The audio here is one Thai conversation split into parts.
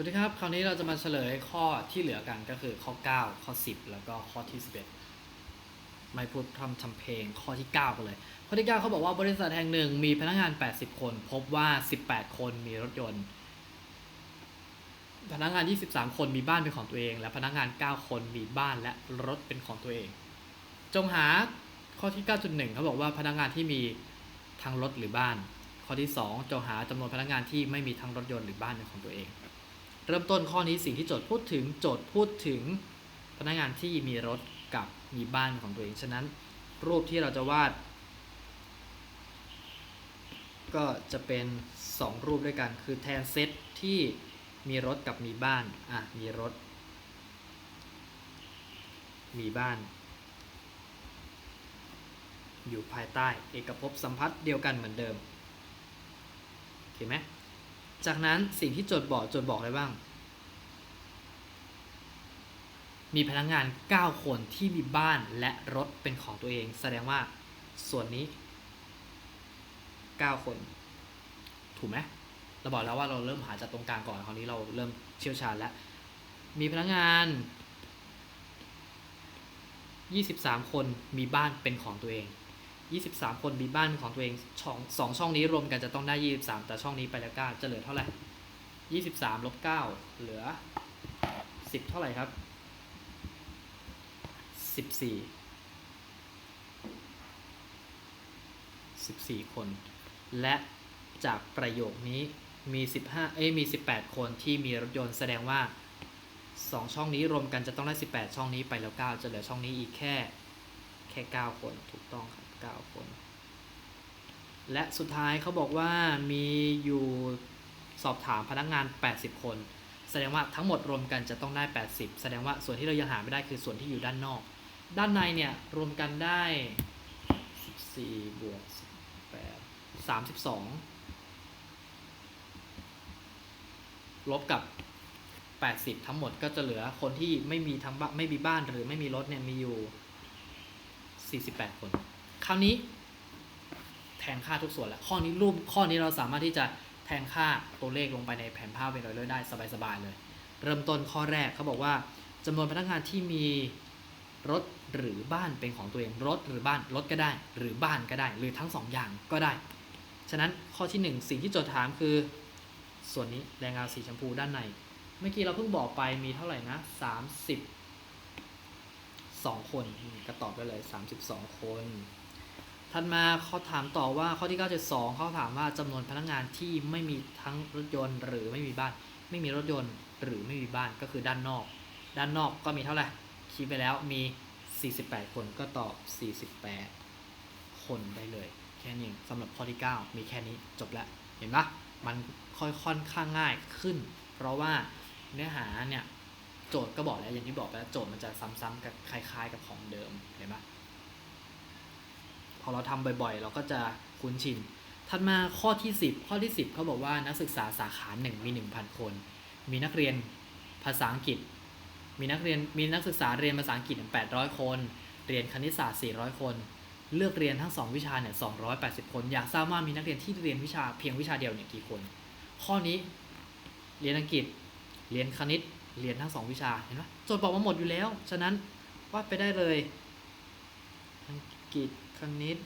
สวัสดีครับ คราวนี้เราจะมาเฉลยข้อที่เหลือกันก็คือข้อ 9 ข้อ 10 แล้วก็ข้อที่ 11 ไม่พูดพร่ำทำเพลงข้อที่ 9กันเลย ข้อที่ 9เขาบอกว่าบริษัทแห่งหนึ่งมีพนักงาน 80 คน พบว่า 18 คนมีรถยนต์ พนักงาน 23 คนมีบ้านเป็นของตัวเอง และพนักงาน 9 คนมีบ้านและรถเป็นของตัวเอง จงหาข้อที่ 9.1เขาบอกว่าพนักงานที่มีทั้งรถหรือบ้าน ข้อที่ 2 จงหาจำนวนพนักงานที่ไม่มีทั้งรถยนต์หรือบ้านเป็นของตัวเอง เริ่มต้นข้อนี้สิ่งที่โจทย์พูดถึงโจทย์พูดถึงพนักงานที่มีรถกับมีบ้านของตัวเอง ฉะนั้นรูปที่เราจะวาด ก็จะเป็น 2 รูปด้วยกันคือแทนเซตที่มีรถกับมีบ้านอะมีรถ มีบ้าน อยู่ภายใต้ เอกภพสัมพัทธ์เดียวกันเหมือนเดิมโอเคไหม จากนั้นสิ่งที่โจทย์บอกโจทย์บอกอะไรบ้าง มีพนักงาน 9 คนที่มีบ้านและรถเป็นของตัวเอง แสดงว่าส่วนนี้ 9 คน ถูกไหมเราบอกแล้วว่าเราเริ่มหาจากตรงกลางก่อนคราวนี้เราเริ่มเชี่ยวชาญแล้ว มีพนักงาน 23 คนมีบ้านเป็นของตัวเอง 23 คนมีบ้านเป็นของตัวเองช่องสองช่องนี้รวมกันจะต้องได้ 23 แต่ช่องนี้ไปแล้ว9จะเหลือเท่าไหร่ 23ลบ9เหลือ 10 เท่าไหร่ครับ 14 14 คน และจากประโยคนี้มี 15 เอ้ยมี 18 คนที่มีรถยนต์แสดงว่า 2 ช่องนี้รวมกันจะต้องได้ 18 ช่องนี้ไปแล้ว 9 จะเหลือช่องนี้อีกแค่แค่ 9 คนถูกต้องครับ 9 คน และสุดท้ายเขาบอกว่ามีอยู่สอบถามพนักงาน 80 คน แสดงว่าทั้งหมดรวมกันจะต้องได้ 80 แสดงว่าส่วนที่เรายังหาไม่ได้คือส่วนที่อยู่ด้านนอก ด้านในเนี่ยรวมกันได้ 14บวก18 32 ลบกับ 80 ทั้งหมดก็จะเหลือคนที่ไม่มีทั้งบ้านไม่มีบ้านหรือไม่มีรถเนี่ยมีอยู่ 48 คน คราวนี้ แทนค่าทุกส่วนแล้วข้อนี้รูปข้อนี้เราสามารถที่จะแทนค่าตัวเลขลงไปในแผนภาพเป็นรอยเลขได้สบายๆเลย เริ่มต้นข้อแรกเขาบอกว่าจำนวนพนักงานที่มีรถหรือบ้านเป็นของตัวเองรถหรือบ้านรถก็ได้ หรือบ้านก็ได้ หรือทั้งสองอย่างก็ได้ ฉะนั้นข้อที่หนึ่งสิ่งที่โจทย์ถามคือ ส่วนนี้แรงงานสีชมพูด้านใน เมื่อกี้เราเพิ่งบอกไปมีเท่าไหร่นะ32คนก็ตอบไปเลย 32 คน ถัดมาเขาถามต่อว่าข้อที่ 9.2เขาถามว่าจำนวนพนักงานที่ไม่มีทั้งรถยนต์หรือไม่มีบ้าน ไม่มีรถยนต์หรือไม่มีบ้านก็คือด้านนอก ด้านนอกก็มีเท่าไหร่คิดไปแล้วมี 48 คนก็ตอบ 48 คนได้เลย แค่นี้สำหรับข้อที่ 9 มีแค่นี้จบแล้วเห็นปะมันค่อยค่อนข้างง่ายขึ้น เพราะว่าเนื้อหาเนี่ยโจทย์ก็บอกแล้วอย่างที่บอกไปแล้วโจทย์มันจะซ้ำๆกับคล้าย ๆ กับของเดิมเห็นปะพ อเราทำบ่อยๆ เราก็จะคุ้นชิน ถัดมาข้อที่ 10 ข้อที่ 10เขาบอกว่านักศึกษาสาขาหนึ่งมี 1,000 คน มีนักเรียนภาษาอังกฤษ มีนักเรียนมีนักศึกษาเรียนภาษาอังกฤษ 800 คน เรียนคณิตศาสตร์ 400 คน เลือกเรียนทั้ง 2 วิชาเนี่ย 280 คน อยากทราบว่ามีนักเรียนที่เรียนวิชาเพียงวิชาเดียวเนี่ยกี่คน ข้อนี้เรียนอังกฤษ เรียนคณิต เรียนทั้ง 2 วิชา เห็นไหมโจทย์บอกมาหมดอยู่แล้ว ฉะนั้นวาดไปได้เลย กฤษคณิต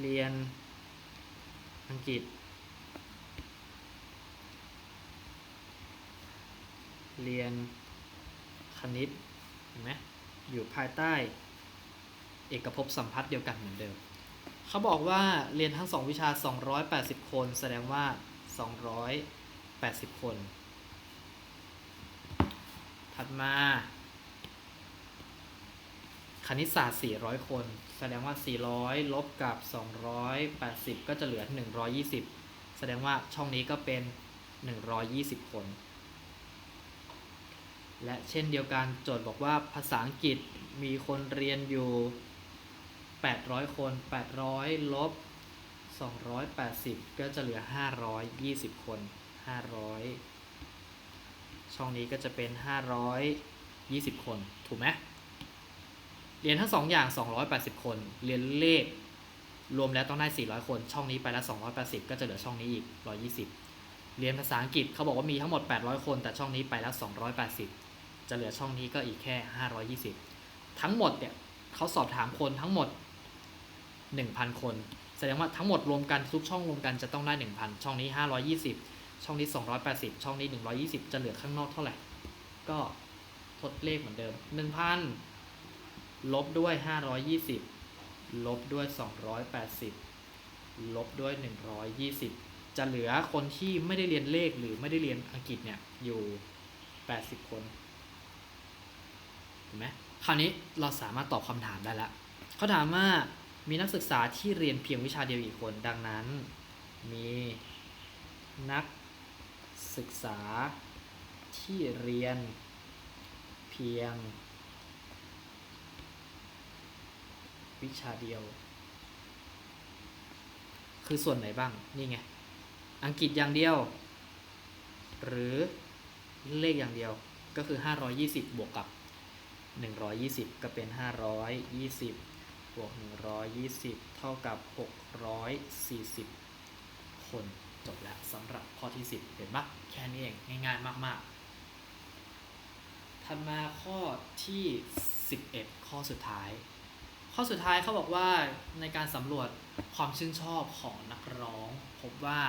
เรียนอังกฤษ เรียนคณิตเห็นไหมอยู่ภายใต้ เอกภพสัมพัทธ์เดียวกันเหมือนเดิม เขาบอกว่าเรียนทั้ง2วิชา 280 คน แสดงว่า 280 คน ถัดมา คณิตศาสตร์ 400 คน แสดงว่า 400 ลบกับ 280 ก็จะเหลือ 120 แสดงว่าช่องนี้ก็เป็น 120 คน และเช่นเดียวกันโจทย์บอกว่าภาษาอังกฤษมีคนเรียนอยู่ 800 คน 800 ลบ 280 ก็จะเหลือ 520 คน 500 ช่องนี้ก็จะเป็น 520 คน ถูกไหม เรียนทั้งสองอย่าง 280 คน เรียนเลข รวมแล้วต้องได้ 400 คน ช่องนี้ไปแล้ว280 ก็จะเหลือช่องนี้อีก 120 เรียนภาษาอังกฤษเขาบอกว่ามีทั้งหมด 800 คน แต่ช่องนี้ไปแล้ว280 จะเหลือช่องนี้ก็อีกแค่ 520 ทั้งหมดเนี่ยเขาสอบถามคนทั้งหมด 1,000 คน แสดงว่าทั้งหมดรวมกันทุกช่องรวมกันจะต้องได้ 1,000 ช่องนี้ 520 ช่องนี้ 280 ช่องนี้ 120 จะเหลือข้างนอกเท่าไหร่ ก็ทดเลขเหมือนเดิม 1,000 ลบด้วย 520 ลบด้วย 280 ลบด้วย 120 จะเหลือคนที่ไม่ได้เรียนเลขหรือไม่ได้เรียนอังกฤษเนี่ยอยู่ 80 คนเห็นไหมคราวนี้เราสามารถตอบคำถามได้แล้วเขาถามว่ามีนักศึกษาที่เรียนเพียงวิชาเดียวกี่คน ดังนั้น มีนักศึกษาที่เรียนเพียง วิชาเดียว คือส่วนไหนบ้าง นี่ไง อังกฤษอย่างเดียว หรือเลขอย่างเดียวก็คือ 520 บวกกับ 120 ก็เป็น 520 บวก 120 เท่ากับ 640 คนจบแล้วสำหรับข้อที่ 10 เห็นปะแค่นี้เอง ง่ายๆ มาก ๆถัดมาข้อที่ 11 ข้อสุดท้าย ข้อสุดท้ายเขาบอกว่าในการสำรวจความชื่นชอบของนักร้อง พบว่า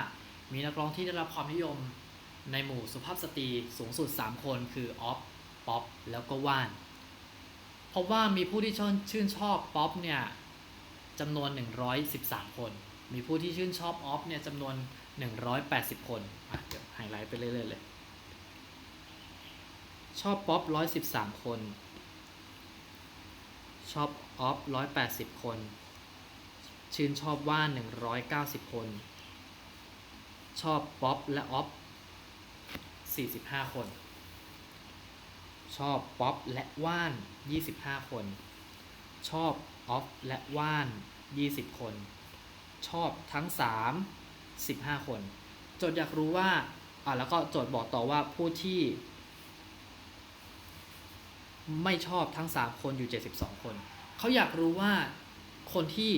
มีนักร้องที่ได้รับความนิยมในหมู่สุภาพสตรีสูงสุด 3 คนคือออฟป๊อปแล้วก็ว่านพบว่ามีผู้ที่ชื่นชื่นชอบป๊อปเนี่ยจำนวน 113 คน มีผู้ที่ชื่นชอบออฟเนี่ยจำนวน 180 คนอะเดี๋ยวไฮไลท์ไปเรื่อยๆเลย ชอบป๊อป 113 คน ชอบออฟร้อยแปดสิบคน ชื่นชอบว่านหนึ่งร้อยเก้าสิบคน ชอบป๊อปและออฟสี่สิบห้าคน ชอบป๊อปและว่านยี่สิบห้าคน ชอบออฟและว่านยี่สิบคน ชอบทั้งสามสิบห้าคน โจทย์อยากรู้ว่าอ่าแล้วก็โจทย์บอกต่อว่าผู้ที่ ไม่ชอบทั้ง 3 คนอยู่ 72 คน เขาอยากรู้ว่าคนที่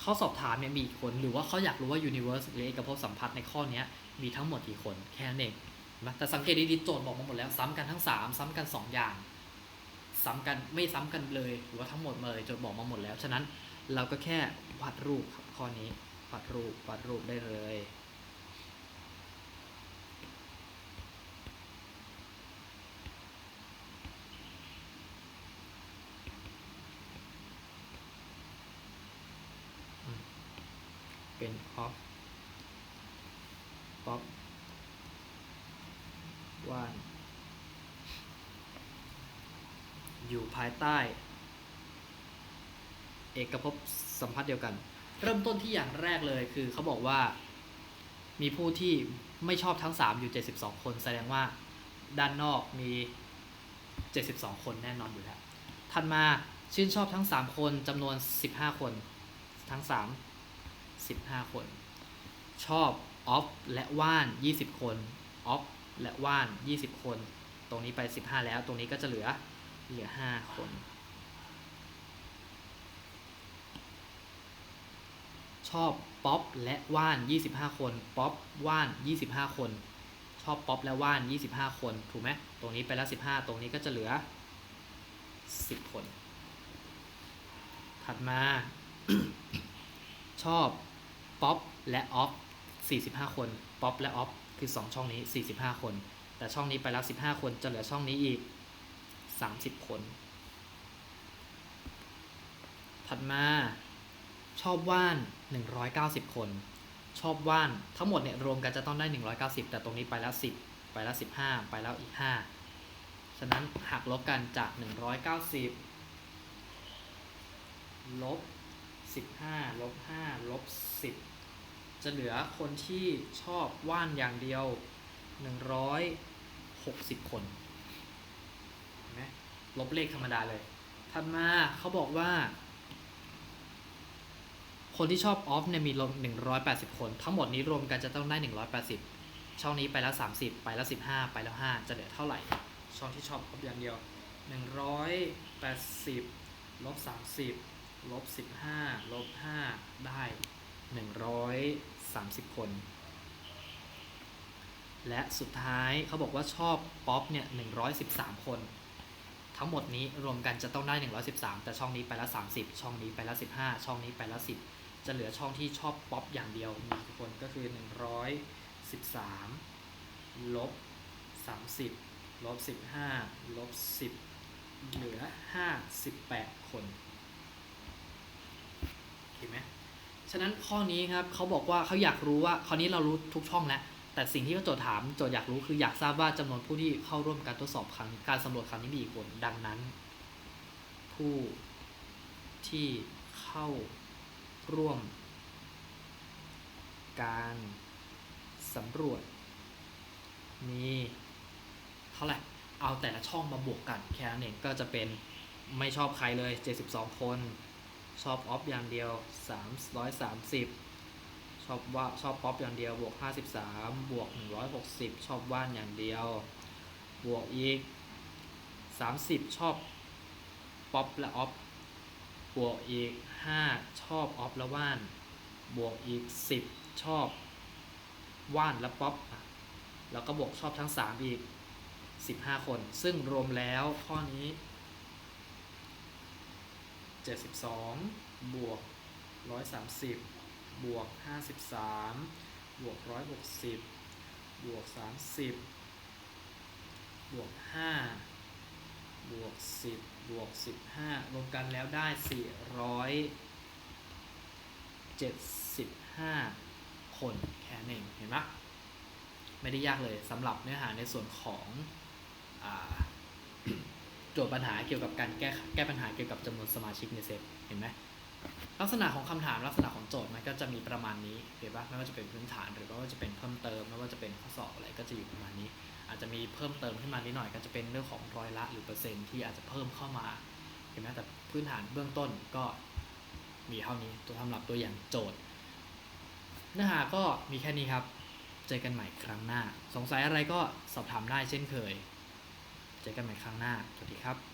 เขาสอบถามเนี่ยมีกี่คน หรือว่าเขาอยากรู้ว่า universe หรือเอกภพสัมพัทธ์ในข้อนี้มีทั้งหมดกี่คนแค่นั้นเองเห็นไหมแต่สังเกตดีๆโจทย์บอกมาหมดแล้วซ้ำกันทั้ง 3 ซ้ำกัน 2 อย่าง ซ้ำกันไม่ซ้ำกันเลย หรือว่าทั้งหมดเลยโจทย์บอกมาหมดแล้ว ฉะนั้นเราก็แค่วาดรูปครับข้อนี้วาดรูปวาดรูปได้เลย เป็น of pop ว่านอยู่ภายใต้ เอกภพสัมพัทธ์เดียวกัน เริ่มต้นที่อย่างแรกเลยคือเขาบอกว่ามีผู้ที่ไม่ชอบทั้ง 3 อยู่ 72 คน แสดงว่าด้านนอกมี 72 คนแน่นอนอยู่แล้ว ถัดมาชื่นชอบทั้ง 3 คนจำนวน 15 คน ทั้ง 3 15 คน ชอบออฟและว่าน 20 คนออฟและว่าน 20 คน ตรงนี้ไป 15 แล้ว ตรงนี้ก็จะเหลือเหลือ 5 คนชอบป๊อปและว่าน 25 คนป๊อปว่าน 25 คน ชอบป๊อปและว่าน 25 คน ถูกไหมตรงนี้ไปแล้ว 15 ตรงนี้ก็จะเหลือ 10 คน ถัดมา ชอบ ป๊อปและออฟ45 คนป๊อปและออฟคือ 2 ช่องนี้ 45 คน แต่ช่องนี้ไปแล้ว 15 คนจะเหลือช่องนี้อีก 30 คน ถัดมาชอบว่าน 190 คน ชอบว่านทั้งหมดเนี่ยรวมกันจะต้องได้ 190 แต่ตรงนี้ไปแล้ว 10 ไปแล้ว 15 ไปแล้วอีก 5 ฉะนั้นหักลบกันจาก 190 ลบ 15 ลบ 5 ลบ 10 จะเหลือคนที่ชอบว่านอย่างเดียว 160 คนเห็นไหมลบเลขธรรมดาเลย ถัดมาเขาบอกว่า คนที่ชอบออฟเนี่ยมีลง180 คน ทั้งหมดนี้รวมกันจะต้องได้ 180 ช่องนี้ไปแล้ว 30 ไปแล้ว 15 ไปแล้ว 5 จะเหลือเท่าไหร่ ช่องที่ชอบออฟอย่างเดียว 180ลบ30ลลบสิบห้าลบห้าได้ห นึ่งร้อยสามสิบคน และสุดท้ายเขาบอกว่าชอบป๊อปเนี่ยหนึ่งร้อยสิบสามคน ทั้งหมดนี้รวมกันจะต้องได้ 113 แต่ช่องนี้ไปล้ว30 ช่องนี้ไปล้ว15 ช่องนี้ไปล้ว10 จะเหลือช่องที่ชอบป๊อปอย่างเดียวมีกี่คนก็คือ 113ลบ30ลบ15ลบ10 เหลือ 58 คนเห็นไหม ฉะนั้นข้อนี้ครับเขาบอกว่าเขาอยากรู้ว่าคราวนี้เรารู้ทุกช่องแล้วแต่สิ่งที่เขาโจทย์ถามโจทย์อยากรู้คืออยากทราบว่าจำนวนผู้ที่เข้าร่วมการทดสอบครั้งการสำรวจครั้งนี้มีกี่คนดังนั้น ผู้ที่เข้าร่วม การสำรวจมีเท่าไหร่เอาแต่ละช่องมาบวกกันแค่นั้นเองก็จะเป็นไม่ชอบใครเลย 72 คน ชอบออฟอย่างเดียว 330 ชอบว่าชอบป๊อปอย่างเดียว บวก 53 บวก 160 ชอบว่านอย่างเดียว บวกอีก 30 ชอบป๊อปและออฟ บวกอีก 5 ชอบออฟและว่าน บวกอีก 10 ชอบว่านและป๊อปอะแล้วก็บวกชอบทั้ง 3 อีก 15 คน ซึ่งรวมแล้วข้อนี้ 72 บวก 130 บวก 53 บวก 160 บวก 30 บวก 5 บวก 10 บวก 15 รวมกันแล้วได้ 475 คนแค่นั้นเองเห็นไหมไม่ได้ยากเลยสำหรับเนื้อหาในส่วนของอ่า โจทย์ปัญหาเกี่ยวกับการแก้แก้ปัญหาเกี่ยวกับจำนวนสมาชิกในเซตเห็นไหมลักษณะของคำถามลักษณะของโจทย์มันก็จะมีประมาณนี้เห็นปะไม่ว่าจะเป็นพื้นฐานหรือว่าจะเป็นเพิ่มเติมไม่ว่าจะเป็นข้อสอบอะไรก็จะอยู่ประมาณนี้ อาจจะมีเพิ่มเติมขึ้นมานิดหน่อยก็จะเป็นเรื่องของร้อยละหรือเปอร์เซ็นต์ที่อาจจะเพิ่มเข้ามาเห็นไหมแต่พื้นฐานเบื้องต้นก็มีเท่านี้ตัวสำหรับตัวอย่างโจทย์ เนื้อหาก็มีแค่นี้ครับ เจอกันใหม่ครั้งหน้า สงสัยอะไรก็สอบถามได้เช่นเคย เจอกันใหม่ครั้งหน้า สวัสดีครับ